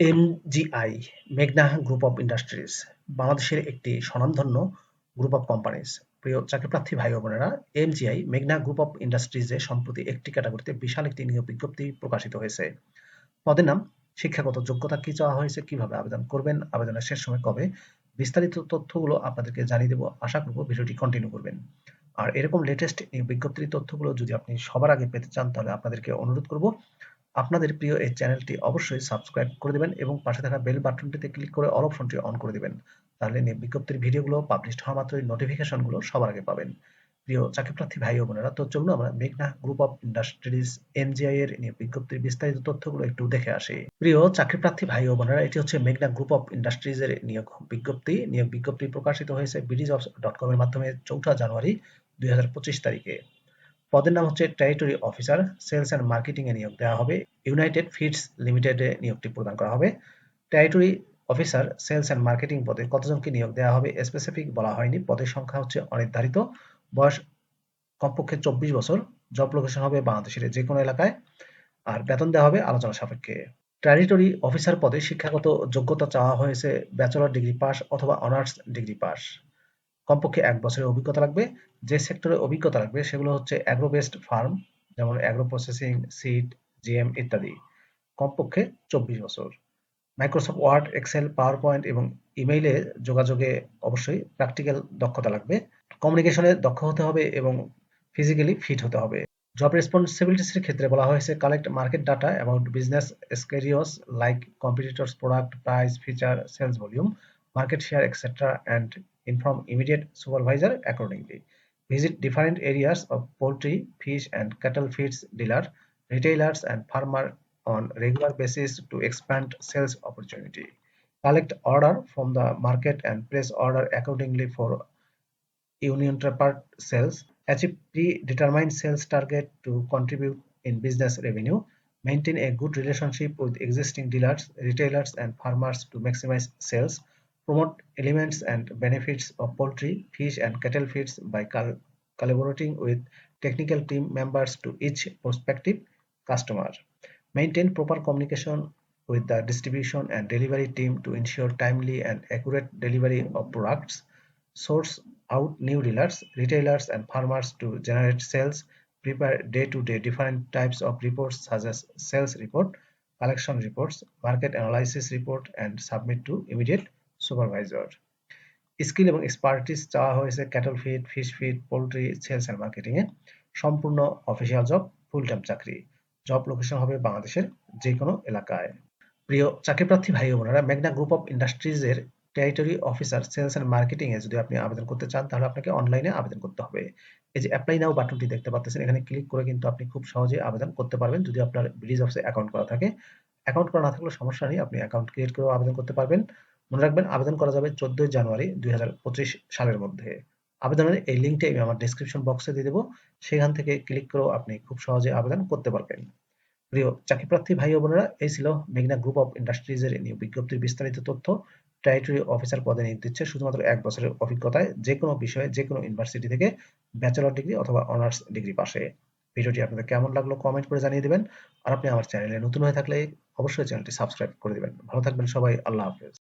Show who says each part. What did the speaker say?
Speaker 1: MgI মেঘনা group of industries, বাংলাদেশের একটি স্বনামধন্য গ্রুপ অফ কোম্পানিজ। প্রিয় চাকরিপ্রার্থী ভাই বোনেরা এমজিআই মেঘনা গ্রুপ অফ ইন্ডাস্ট্রিজে সম্প্রতি একটি ক্যাটাগরিতে বিশাল একটি নিয়োগ বিজ্ঞপ্তি প্রকাশিত হয়েছে। পদের নাম, শিক্ষাগত যোগ্যতা কি চাওয়া হয়েছে, কীভাবে আবেদন করবেন, আবেদনের শেষ সময় কবে, বিস্তারিত তথ্যগুলো আপনাদেরকে জানিয়ে দেবো, আশা করব ভিডিওটি কন্টিনিউ করবেন। আর এরকম লেটেস্ট বিজ্ঞপ্তির তথ্যগুলো যদি আপনি সবার আগে পেতে চান, তাহলে আপনাদেরকে অনুরোধ করব আপনাদের প্রিয় এই চ্যানেলটি অবশ্যই সাবস্ক্রাইব করে দেবেন এবং পাশে থাকা বেল বাটনটিতে ক্লিক করে অল অপশনটি অন করে দেবেন। তাহলে বিজ্ঞপ্তির ভিডিওগুলো পাবলিশ হওয়া মাত্রই নোটিফিকেশনগুলো সবার আগে পাবেন। প্রিয় চাকরিপ্রার্থী ভাই ও বোনেরা তো চলুন আমরা মেঘনা গ্রুপ অফ ইন্ডাস্ট্রিজ এমজিআই এর নিয়ে বিজ্ঞপ্তির বিস্তারিত তথ্যগুলো একটু দেখে আসি। প্রিয় চাকরিপ্রার্থী ভাই ও বোনেরা এটি হচ্ছে মেঘনা গ্রুপ অফ ইন্ডাস্ট্রিজ এর নিয়োগ বিজ্ঞপ্তি। নিয়োগ বিজ্ঞপ্তি প্রকাশিত হয়েছে বিডি জবস ডট কম এর মাধ্যমে চৌঠা জানুয়ারি দুই হাজার পঁচিশ তারিখে। পদের নাম হচ্ছে territory officer sales and marketing এ নিয়োগ দেওয়া হবে। ইউনাইটেড ফিডস লিমিটেডে নিয়োগটি প্রদান করা হবে। Territory officer sales and marketing পদে কতজনকে নিয়োগ দেওয়া হবে স্পেসিফিক বলা হয়নি। পদের সংখ্যা হচ্ছে অনির্ধারিত। বয়স কমপক্ষে চব্বিশ বছর। জব লোকেশন হবে বাংলাদেশের যে কোনো এলাকায়। আর বেতন দেওয়া হবে আলোচনা সাপেক্ষে। টেরিটরি অফিসার পদে শিক্ষাগত যোগ্যতা চাওয়া হয়েছে ব্যাচেলর ডিগ্রি পাস অথবা অনার্স ডিগ্রি পাস কমপক্ষে এক বছরের অভিজ্ঞতা লাগবে। যে সেক্টরে অভিজ্ঞতা লাগবে, সেগুলো হচ্ছে অ্যাগ্রো বেসড ফার্ম যেমন অ্যাগ্রো প্রসেসিং সিড জিএম ইত্যাদি। কমপক্ষে চব্বিশ বছর। Microsoft Word Excel PowerPoint এবং ইমেইলে যোগাযোগে অবশ্যই প্র্যাকটিক্যাল দক্ষতা লাগবে। কমিউনিকেশনে দক্ষ হতে হবে এবং ফিজিক্যালি ফিট হতে হবে। জব রেসপন্সিবিলিটিসের ক্ষেত্রে বলা হয়েছে collect market data about business scenarios like competitors product price feature sales volume market share etcetera and inform immediate supervisor accordingly. Visit different areas of poultry, fish and cattle feeds dealer, retailers and farmer on regular basis to expand sales opportunity. Collect order from the market and place order accordingly for union trapper sales. Achieve predetermined sales target to contribute in business revenue. Maintain a good relationship with existing dealers, retailers and farmers to maximize sales promote elements and benefits of poultry, fish and cattle feeds by collaborating with technical team members to each prospective customer. Maintain proper communication with the distribution and delivery team to ensure timely and accurate delivery of products. Source out new dealers, retailers and farmers to generate sales. Prepare day-to-day -day different types of reports such as sales report, collection reports, market analysis report and submit to immediate supervisor. Skill এবং expertise চাওয়া হয়েছে cattle feed fish feed poultry sales and এ। সম্পূর্ণ official job full time চাকরি। Job location হবে বাংলাদেশের যে কোনো এলাকায়। প্রিয় চাকরিপ্রার্থী ভাই বোনেরা, মেঘনা group of ইন্ডাস্ট্রিজের territory officer sales and marketing এ যদি আপনি আবেদন করতে চান, তাহলে আপনাকে অনলাইনে আবেদন করতে হবে। এই যে অ্যাপ্লাই নাও বাটনটি দেখতে পাচ্ছেন এখানে ক্লিক করে কিন্তু আপনি খুব সহজে আবেদন করতে পারবেন যদি আপনার ব্রিজ অফিসে অ্যাকাউন্ট করা থাকে। অ্যাকাউন্ট করা না থাকলে সমস্যা নেই, আপনি অ্যাকাউন্ট ক্রিয়েট করেও আবেদন করতে পারবেন। মনে রাখবেন আবেদন করা যাবে চোদ্দই জানুয়ারি দুই হাজার পঁচিশ সালের মধ্যে। আবেদনের এই লিঙ্কটি আমি আমার ডিসক্রিপশন বক্সে দিয়ে দেবো। সেখান থেকে ক্লিক করেও আপনি খুব সহজে আবেদন করতে পারবেন। প্রিয় চাকরিপ্রার্থী ভাই ও বোনেরা, এই ছিল মেঘনা গ্রুপ অফ ইন্ডাস্ট্রিজের নিয়োগ বিজ্ঞপ্তির বিস্তারিত তথ্য। টেরিটরি অফিসার পদে নিয়োগ দিচ্ছে শুধুমাত্র এক বছরের অভিজ্ঞতায় যে কোনো বিষয়ে, যে কোনো ইউনিভার্সিটি থেকে ব্যাচেলর ডিগ্রি অথবা অনার্স ডিগ্রি পাশে। ভিডিওটি আপনাদের কেমন লাগল কমেন্ট করে জানিয়ে দেবেন। আর আপনি আমার চ্যানেলে নতুন হয়ে থাকলে অবশ্যই চ্যানেলটি সাবস্ক্রাইব করে দেবেন। ভালো থাকবেন সবাই, আল্লাহ হাফেজ।